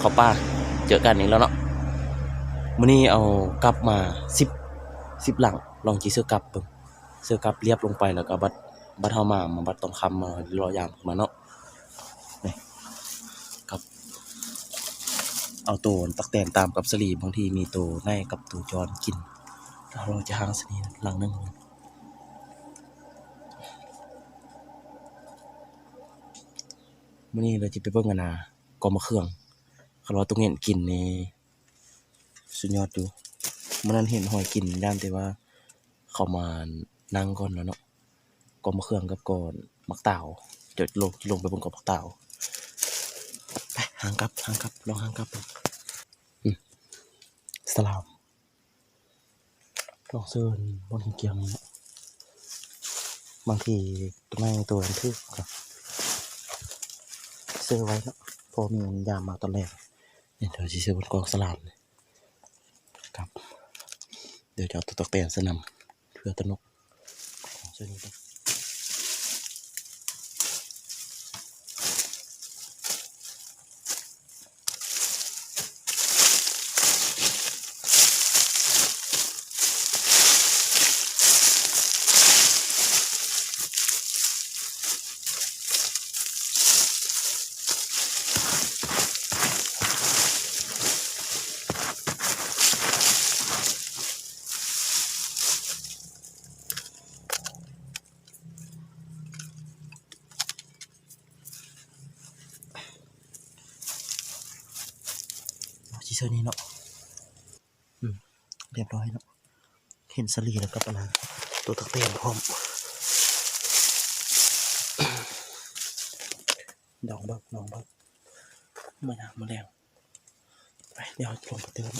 เขาป่าเจอกันอีกแล้วเนาะมื้อนี้เอากลับมา10 10หลังลองจีเซื้อกลับเบิ่งซื้อกลับเรียบลงไปแล้วก็บัดบัดเฮามามาบัดตองคำมารอยามมาเนาะนี่ครับ เอาตัวตักแตนตามกับสลีบางทีมีตัวในกับตัวจรกินเราลองจะหางสนีหลังนึงมื้อนี้เราจะไปเบิ่งกันนะกอมะเครื่อง ขารอตรงเห็นกินนี่สุดยอดอยู่มื้อนั้นเห็นหอยกินย่านแต่ว่า เขามานั่งก่อนแล้วเนาะกอมะเครื่องกับก่อนมักเต่าเดี๋ยวลงลงไปบนกอมักเต่าไปหางกับหางกับลองหางกับอืมสลามลองเซิร์นบนหินเกียงนี่เนาะบางทีตัวในตัวมันทึกครับเสื้อไว้เนาะพอมียามมาตอนแรก นี่เดี๋ยวจะเสื้อบนกองสลามเลยครับ เดี๋ยวจะเอาตัวตะเตียงสนำเพื่อตะนกของเส้นนี้ครับ เอาชีเซอร์นี้เนาะอืมเรียบร้อยเนาะเห็นสลีแล้วก็ประมาตัวตักเตียงพร้อมดองบักดองบักมาหนามาแรงไปเดี๋ยวลงไปเติม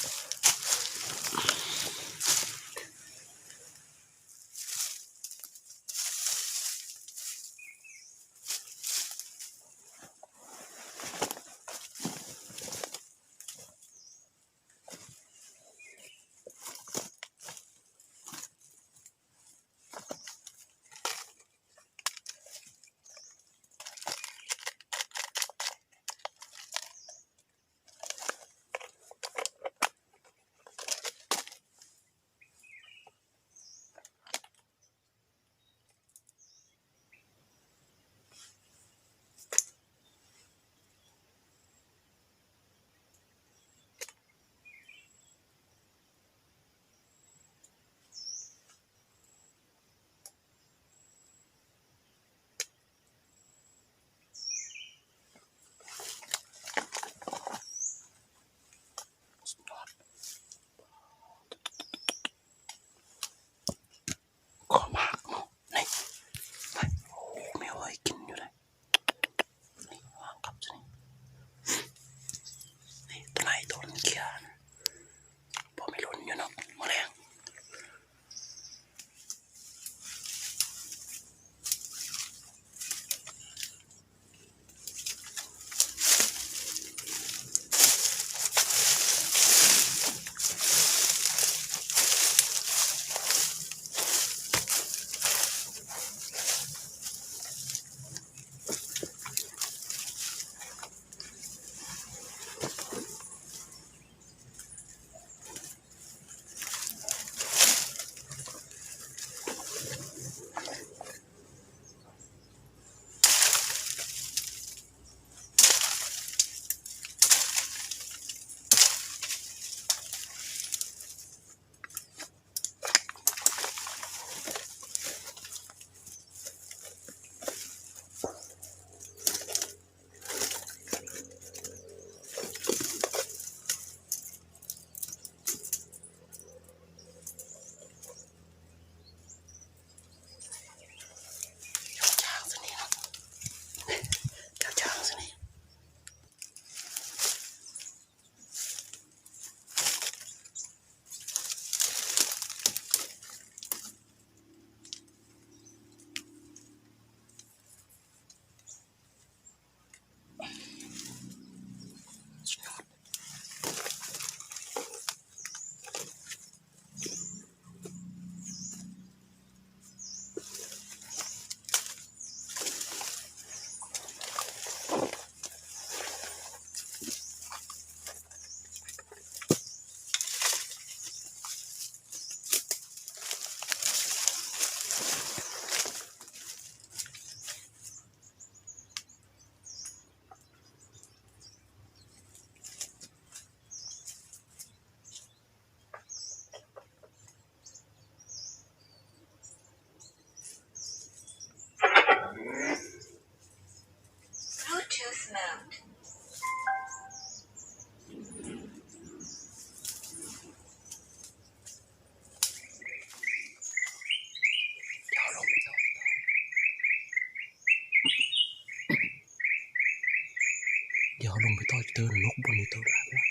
ไปต่อยเตอร์นกบนนี้เตอร์ได้ละ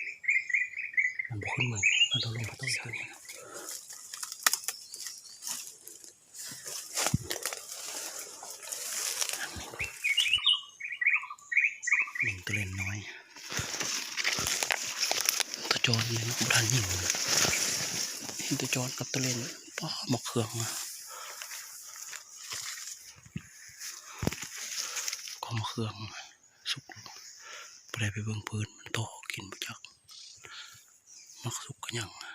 มันบ่ขึ้นมามันต้องลงไปต่อยเตอร์นะหนึ่งตัวเล่นน้อยตัวโจรเลยนกบุรันยิงเห็นตัวโจรกับตัวเล่นป้าหมกเครื่องอะก็มาเครื่องสุก ไปไปเบิ่งพื้นมันโตกินบ่จักมักสุกก็ยังอะ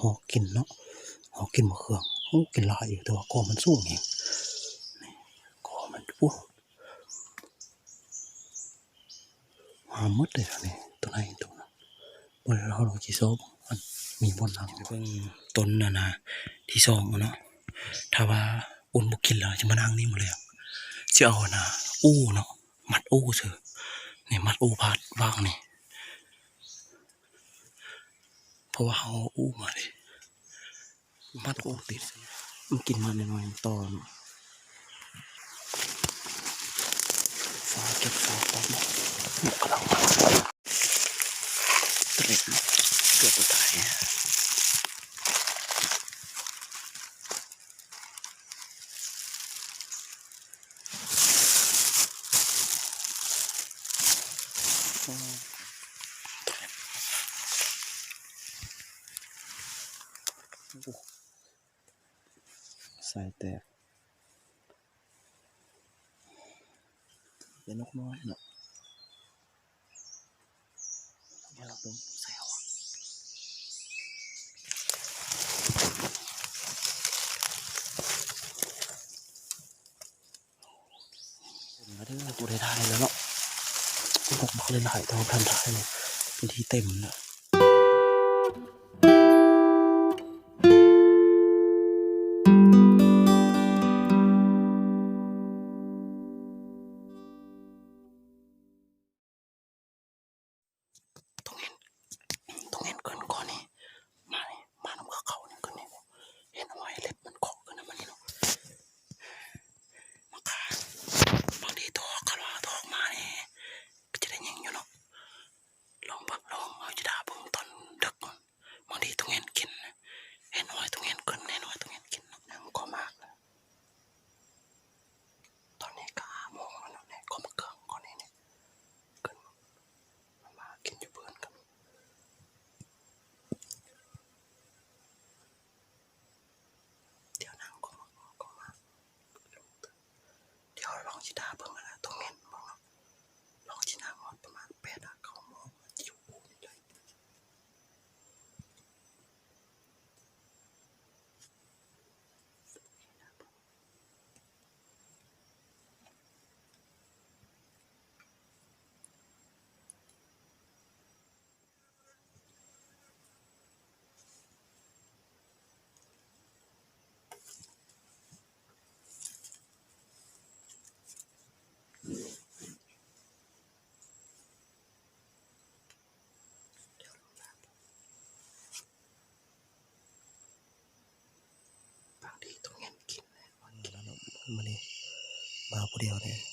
หอกกินเนาะหอกกินมะเขืองโอ้กินลายอยู่แต่ว่าคอมันสูงเองนี่คอมันอู้มาหมดเลยตอนนี้ตัวไหนตัวนั้นบนเราเราจีโซบมันมีบนทางเพิ่งต้นนานาที่สองเนาะถ้าว่าอุ่นบุกินแล้วจะมานั่งนี่หมดเลยจะเอานะอู้เนาะมัดอู้เถอะนี่มัดอูพาดว่างนี่ ราะว่าเขาเอาอู้มาเลยมัดอูติดมันกินมาหน่อยๆตอนฟ้าเก็บฟ้าตอนหมดหมกกำลังมาตริดเกือบจะตาย สายแตกเป็นนกน้อยเนาะเดี๋ยวเราต้องแซวเห็นมาเด้อกูได้ทายแล้วเนาะกูบอกบอกเลยหลายตอนทันทายเลยเป็นที่เต็มเล มื้อนี้